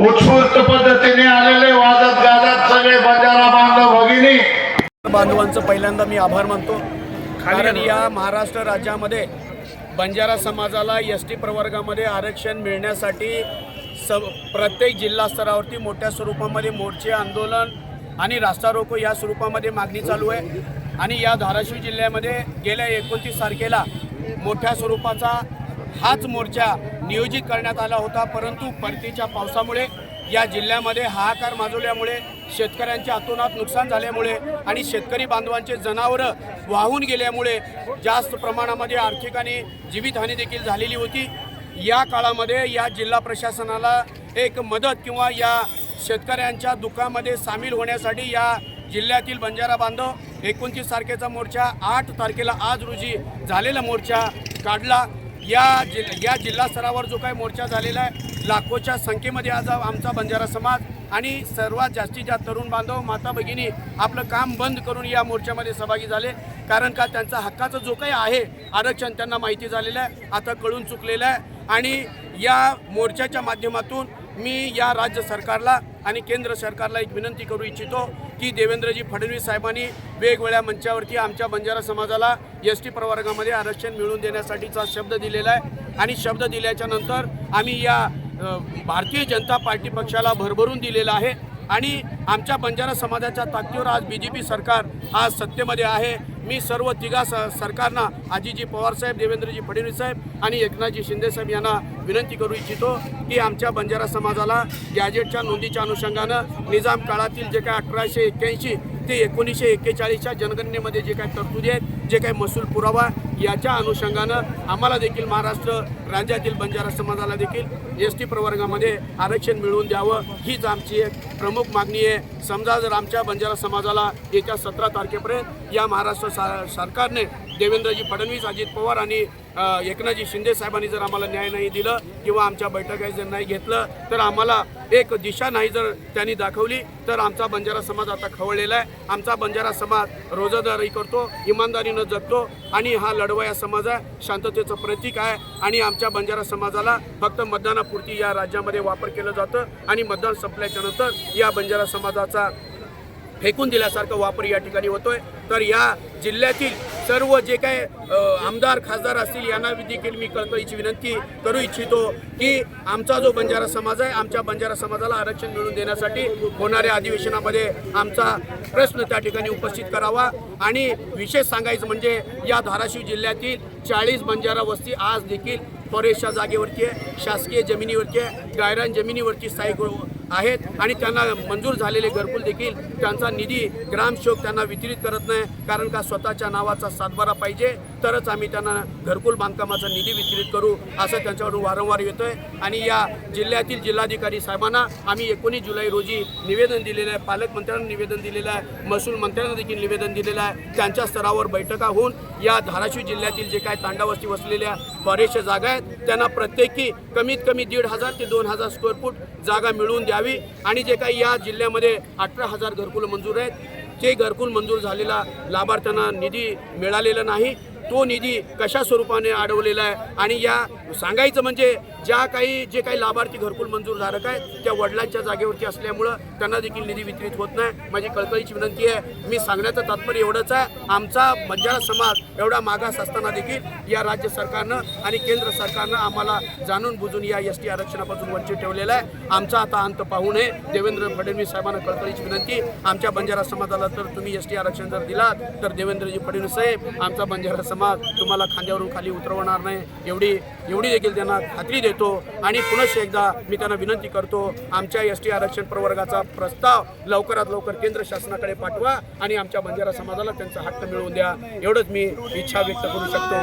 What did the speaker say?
उत्स्फूर्त पद्धतीने आलेले वाजत गाजत सगळे बंजारा बांधव भगिनी. बांधवांचं पहिल्यांदा मी आभार मानतो. कारण या महाराष्ट्र राज्यामध्ये बंजारा समाजाला एस टी प्रवर्गामध्ये आरक्षण मिळण्यासाठी स प्रत्येक जिल्हा स्तरावरती मोठ्या स्वरूपामध्ये मोर्चे आंदोलन आणि रास्ता रोको या स्वरूपामध्ये मागणी चालू आहे. आणि या धाराशिव जिल्ह्यामध्ये गेल्या एकोणतीस तारखेला मोठ्या स्वरूपाचा हाच मोर्चा नियोजित करण्यात आला होता परंतु परतीच्या पावसामुळे या जिल्ह्यामध्ये हाहाकार माजवल्यामुळे शेतकऱ्यांचे अतोनात नुकसान झाल्यामुळे आणि शेतकरी बांधवांचे जनावरं वाहून गेल्यामुळे जास्त प्रमाणामध्ये आर्थिक आणि जीवितहानी देखील झालेली होती. या काळामध्ये या जिल्हा प्रशासनाला एक मदत किंवा या शेतकऱ्यांच्या दुःखामध्ये सामील होण्यासाठी या जिल्ह्यातील बंजारा बांधव एकोणतीस तारखेचा मोर्चा आठ तारखेला आज रोजी झालेला मोर्चा काढला. या जिल या जिल्हा स्तरावर जो काही मोर्चा झालेला आहे लाखोच्या संख्येमध्ये आज आमचा बंजारा समाज आणि सर्वात जास्तीत जास्त तरुण बांधव माता भगिनी आपलं काम बंद करून या मोर्चामध्ये सहभागी झाले. कारण का त्यांचा हक्काचं जो काही आहे आरक्षण त्यांना माहिती झालेलं आहे. आता कळून चुकलेलं आहे. आणि या मोर्चाच्या माध्यमातून मी या राज्य सरकारला आणि केंद्र सरकारला एक विनंती करू इच्छितो की देवेंद्रजी फडणवीस साहेबांनी वेगवेगळ्या मंचावरती आमच्या बंजारा समाजाला एस टी प्रवर्गामध्ये आरक्षण मिळवून देण्यासाठीचा शब्द दिलेला आहे. आणि शब्द दिल्याच्या नंतर आम्ही या भारतीय जनता पार्टी पक्षाला भरभरून दिलेला आहे. आणि आमच्या बंजारा समाजाच्या ताकदीवर आज बी जे पी सरकार आज सत्तेमध्ये आहे. मी सर्व तिघा स सरकारना आजीजी पवारसाहेब देवेंद्रजी फडणवीस साहेब आणि एकनाथजी शिंदेसाहेब यांना विनंती करू इच्छितो की आमच्या बंजारा समाजाला गॅजेटच्या नोंदीच्या अनुषंगानं निजाम काळातील जे काय अठराशे एक्क्याऐंशी ते एकोणीसशे एक्केचाळीसच्या जनगणनेमध्ये जे काही तरतुदी आहेत जे काही महसूल पुरावा याच्या अनुषंगानं आम्हाला देखील महाराष्ट्र राज्यातील बंजारा समाजाला देखील एस टी प्रवर्गामध्ये आरक्षण मिळवून द्यावं. हीच आमची एक प्रमुख मागणी आहे. समजा जर आमच्या बंजारा समाजाला येत्या सतरा तारखेपर्यंत या महाराष्ट्र सा सरकारने देवेंद्रजी फडणवीस अजित पवार आणि एकनाथजी शिंदे साहेबांनी जर आम्हाला न्याय नाही दिलं किंवा आमच्या बैठका जर नाही घेतलं तर आम्हाला एक दिशा नाही जर त्यांनी दाखवली तर आमचा बंजारा समाज आता खवळलेला आहे. आमचा बंजारा समाज रोजंदारी करतो इमानदारीनं जगतो आणि हा या समाज आहे शांततेचं प्रतीक आहे आणि आमच्या बंजारा समाजाला फक्त मतदानापुरती या राज्यामध्ये वापर केलं जातं आणि मतदान संपल्याच्या नंतर या बंजारा समाजाचा फेकून दिल्यासारखं वापर या ठिकाणी होतोय. तर या जिल्ह्यातील सर्व जे काही आमदार खासदार असतील यांना देखील मी कळकळीची विनंती करू इच्छितो की आमचा जो बंजारा समाज आहे आमच्या बंजारा समाजाला आरक्षण मिळवून देण्यासाठी होणाऱ्या अधिवेशनामध्ये आमचा प्रश्न त्या ठिकाणी उपस्थित करावा. आणि विशेष सांगायचं म्हणजे या धाराशिव जिल्ह्यातील चाळीस बंजारा वस्ती आज देखील फॉरेस्टच्या जागेवरती आहे. शासकीय जमिनीवरती आहे. गायरान जमिनीवरती स्थायिक आहेत आणि त्यांना मंजूर झालेले घरकुल देखील त्यांचा निधी ग्रामशोक त्यांना वितरित करत नाही कारण का स्वतःच्या नावाचा सातबारा पाहिजे. तरच आम्ही त्यांना घरकुल बांधकामाचा निधी वितरित करू असं त्यांच्याकडून वारंवार येतो आहे आणि या जिल्ह्यातील जिल्हाधिकारी साहेबांना आम्ही एकोणीस जुलै रोजी निवेदन दिलेलं आहे. पालकमंत्र्यांना निवेदन दिलेलं आहे. महसूल मंत्र्यांना देखील निवेदन दिलेलं आहे. त्यांच्या स्तरावर बैठका होऊन या धाराशिव जिल्ह्यातील जे काय तांडावस्ती वसलेल्या बरेचशा जागा आहेत त्यांना प्रत्येकी कमीत कमी दीड हजार ते दोन हजार स्क्वेअर फूट जागा मिळवून द्यावी. आणि जे काही या जिल्ह्यामध्ये अठरा हजार घरकुलं मंजूर आहेत ते घरकुल मंजूर झालेला लाभार्थ्यांना निधी मिळालेला नाही. तो निधी कशा स्वरूपाने अडवलेला आहे? आणि या सांगायचं म्हणजे ज्या काही जे काही लाभार्थी घरकुल मंजूर धारक आहेत त्या वडिलांच्या जागेवरती असल्यामुळं त्यांना देखील निधी वितरित होत नाही. माझी कळकळीची विनंती आहे मी सांगण्याचं तात्पर्य एवढंच आहे आमचा बंजारा समाज एवढा मागास असताना देखील या राज्य सरकारनं आणि केंद्र सरकारनं आम्हाला जाणून बुजून या एस टी आरक्षणापासून वंचित ठेवलेला आहे. आमचा आता अंत पाहू नये. देवेंद्र फडणवीस साहेबांना कळकळीची विनंती आमच्या बंजारा समाजाला तर तुम्ही एस टी आरक्षण जर दिलात तर देवेंद्रजी फडणवीस साहेब आमचा बंजारा समाज तुम्हाला खांद्यावरून खाली उतरवणार नाही. एवढी एवढी देखील त्यांना खात्री देतो. आणि पुनश एकदा मी त्यांना विनंती करतो आमच्या एस टी आरक्षण प्रवर्गाचा प्रस्ताव लवकरात लवकर केंद्र शासनाकडे पाठवा आणि आमच्या बंजारा समाजाला त्यांचा हक्क मिळवून द्या. एवढंच मी इच्छा व्यक्त करू शकतो.